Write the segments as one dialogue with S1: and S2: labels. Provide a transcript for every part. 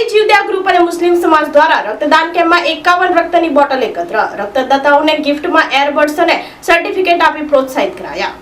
S1: પારડી જીવદયા ગ્રુપ અને મુસ્લિમ સમાજ દ્વારા રક્તદાન કેમ્પમાં એકાવન રક્તની બોટલ એકત્ર. રક્તદાતાઓને ગિફ્ટમાં એરબડ્સ અને સર્ટિફિકેટ આપી પ્રોત્સાહિત કરાયા.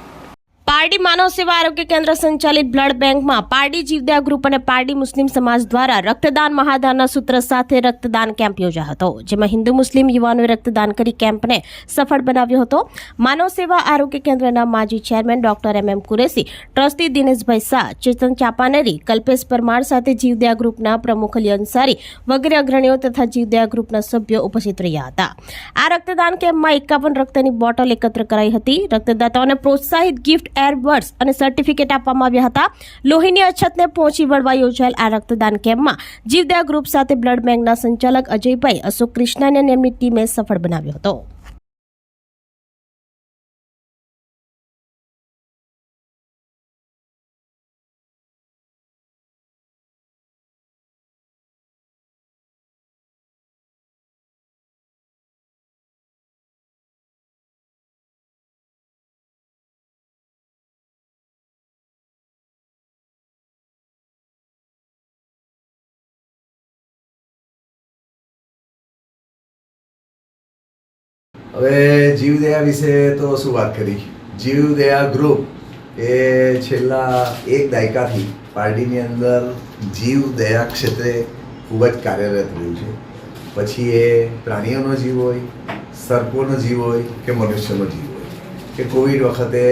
S1: પારડી માનવ સેવા આરોગ્ય કેન્દ્ર સંચાલિત બ્લડ બેંકમાં પારડી જીવદયા ગ્રુપ અને પારડી મુસ્લિમ સમાજ દ્વારા રક્તદાન મહાદાનના સૂત્ર સાથે રક્તદાન કેમ્પ યોજાયો હતો, જેમાં હિન્દુ મુસ્લિમ યુવાનોએ રક્તદાન કરી કેમ્પને સફળ બનાવ્યો હતો. માનવ સેવા આરોગ્ય કેન્દ્રના માજી chairman doctor M M Qureshi, trustee Dineshbhai Shah, Chetan Chapaneri, Kalpesh Parmar સાથે જીવદયા ગ્રુપના પ્રમુખ અલી અંસારી વગેરે અગ્રણીઓ તથા જીવદયા ગ્રુપના સભ્યો ઉપસ્થિત રહ્યા હતા. આ રક્તદાન કેમ્પમાં એકાવન રક્તની બોટલ એકત્ર કરાઈ હતી. રક્તદાતાઓને પ્રોત્સાહિત ગિફ્ટ એરબડ્સ અને સર્ટિફિકેટ આપવામાં આવ્યા હતા. લોહીની અછતને પહોંચી વળવા યોજાયેલ આ રક્તદાન કેમ્પમાં જીવદયા ગ્રુપ સાથે બ્લડ બેંકના સંચાલક અજયભાઈ અશોક કૃષ્ણને અને એમની ટીમે સફળ બનાવ્યો હતો.
S2: હવે જીવદયા વિશે તો શું વાત કરી? જીવદયા ગ્રુપ એ છેલ્લા એક દાયકાથી પાર્ટીની અંદર જીવદયા ક્ષેત્રે ખૂબ જ કાર્યરત રહ્યું છે. પછી એ પ્રાણીઓનો જીવ હોય, સર્પોનો જીવ હોય કે મનુષ્યનો જીવ હોય. કે કોવિડ વખતે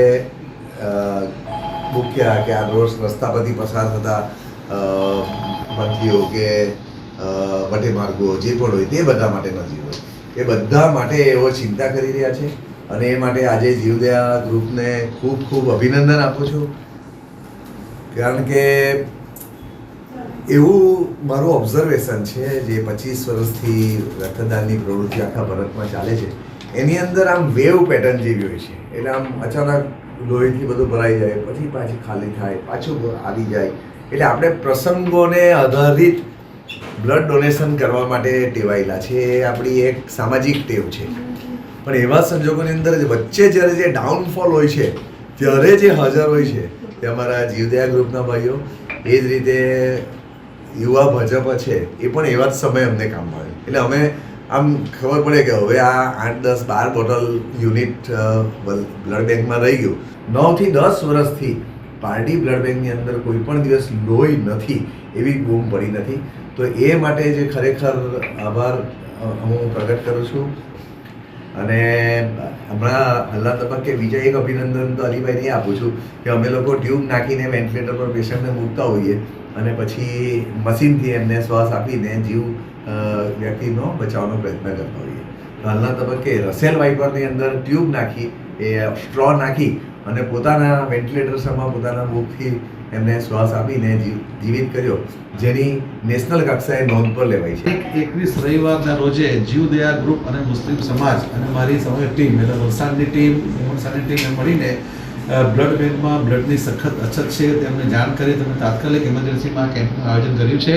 S2: ભૂખ્યા કે આ રોજ રસ્તા પરથી પસાર થતા પંથીઓ કે વટેમાર્ગો જે પણ હોય તે બધા માટેનો જીવ હોય. એ બધા માટે એવો ચિંતા કરી રહ્યા છે અને એ માટે આજે જીવદયા ગ્રુપને ખૂબ ખૂબ અભિનંદન આપું છું. કારણ કે એવું મારું ઓબ્ઝર્વેશન છે જે પચીસ વર્ષથી રક્તદાનની પ્રવૃત્તિ આખા ભારતમાં ચાલે છે, એની અંદર આમ વેવ પેટર્ન જેવી હોય છે. એટલે આમ અચાનક લોહીથી બધું ભરાઈ જાય, પછી પાછી ખાલી થાય, પાછું આવી જાય. એટલે આપણે પ્રસંગોને આધારિત બ્લડ ડોનેશન કરવા માટે ટેવાયેલા છે, એ આપણી એક સામાજિક ટેવ છે. પણ એવા સંજોગોની અંદર વચ્ચે જ્યારે જે ડાઉનફોલ હોય છે, ત્યારે જે હાજર હોય છે તે અમારા જીવદયા ગ્રુપના ભાઈઓ, એ જ રીતે યુવા ભાજપ છે, એ પણ એવા જ સમયે અમને કામ આવે એટલે અમે આમ ખબર પડે કે હવે આ આઠ, દસ, બાર બોટલ યુનિટ બ્લડ બેંકમાં રહી ગયું. નવથી દસ વર્ષથી પારડી બ્લડ બેંકની અંદર કોઈ પણ દિવસ લોહી નથી, એવી બૂમ પડી નથી. તો એ માટે જે ખરેખર આભાર હું પ્રગટ કરું છું. અને હમણાં હાલના તબક્કે બીજા એક અભિનંદન તો અલીભાઈને આપું છું કે અમે લોકો ટ્યુબ નાખીને વેન્ટિલેટર પર પેશન્ટને મૂકતા હોઈએ અને પછી મશીનથી એમને શ્વાસ આપીને જીવ વ્યક્તિનો બચાવવાનો પ્રયત્ન કરતા હોઈએ. હાલના તબક્કે રસેલ વાઇપરની અંદર ટ્યુબ નાખી, એ સ્ટ્રો નાખી અને પોતાના વેન્ટિલેટર સમા પોતાના મુખથી એમને શ્વાસ આપીને જીવ જીવિત કર્યો, જેની નેશનલ કક્ષાએ નોંધ પર લેવાય છે.
S3: એકવીસ રવિવારના રોજે જીવદયા ગ્રુપ અને મુસ્લિમ સમાજ અને મારી સમય ટીમ, એટલે વલસાડની ટીમ વલસાડની ટીમે મળીને બ્લડ બેંકમાં બ્લડની સખત અછત છે, તેમને જાણ કરી તમે તાત્કાલિક ઇમરજન્સીમાં કેમ્પનું આયોજન કર્યું છે.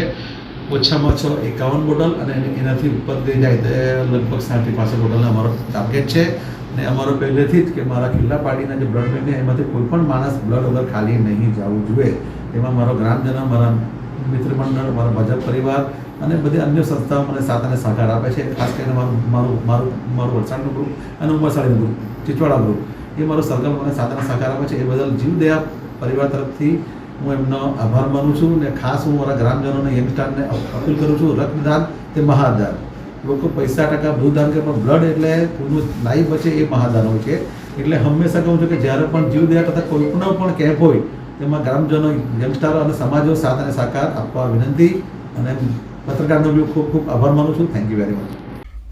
S3: ઓછામાં ઓછો એકાવન બોટલ અને એની- એનાથી ઉપર થઈ જાય તો લગભગ સાઠથી પાસઠ બોટલનો અમારો ટાર્ગેટ છે. અને અમારો પહેલેથી જ કે મારા કિલ્લા પાર્ટીના જે બ્લડ બેંક એમાંથી કોઈ પણ માણસ બ્લડ વગર ખાલી નહીં જવું જોઈએ. એમાં મારો ગ્રામજનો, મારા મિત્ર મંડળ, મારો ભાજપ પરિવાર અને બધી અન્ય સંસ્થાઓ મને સાથ અને સહકાર આપે છે. ખાસ કરીને મારું મારું મારું મારું વલસાડનું ગ્રુપ અને ઉમરસાડીનું ગ્રુપ ચીચવાડા ગ્રુપ એ મારો સરગમ મને સાથ અને સહકાર આપે છે. એ બદલ જીવદયા પરિવાર તરફથી હું એમનો આભાર માનું છું ને ખાસ હું મારા ગ્રામજનોને યંગસ્ટરને અપીલ કરું છું, રક્તદાન તે મહાદાન. લોકો પૈસા ટકા ભૂદાન કે પણ બ્લડ એટલે કોઈનું લાઈફ બચે એ મહાદાન હોય છે. એટલે હંમેશા કહું છું કે જ્યારે પણ જીવદયા તથા કોઈપણ પણ પણ કેમ્પ હોય, તેમાં ગ્રામજનો, યંગસ્ટરો અને સમાજો સાથ અને સાકાર આપવા વિનંતી અને પત્રકારનો બી ખૂબ ખૂબ આભાર માનું છું. Thank you very much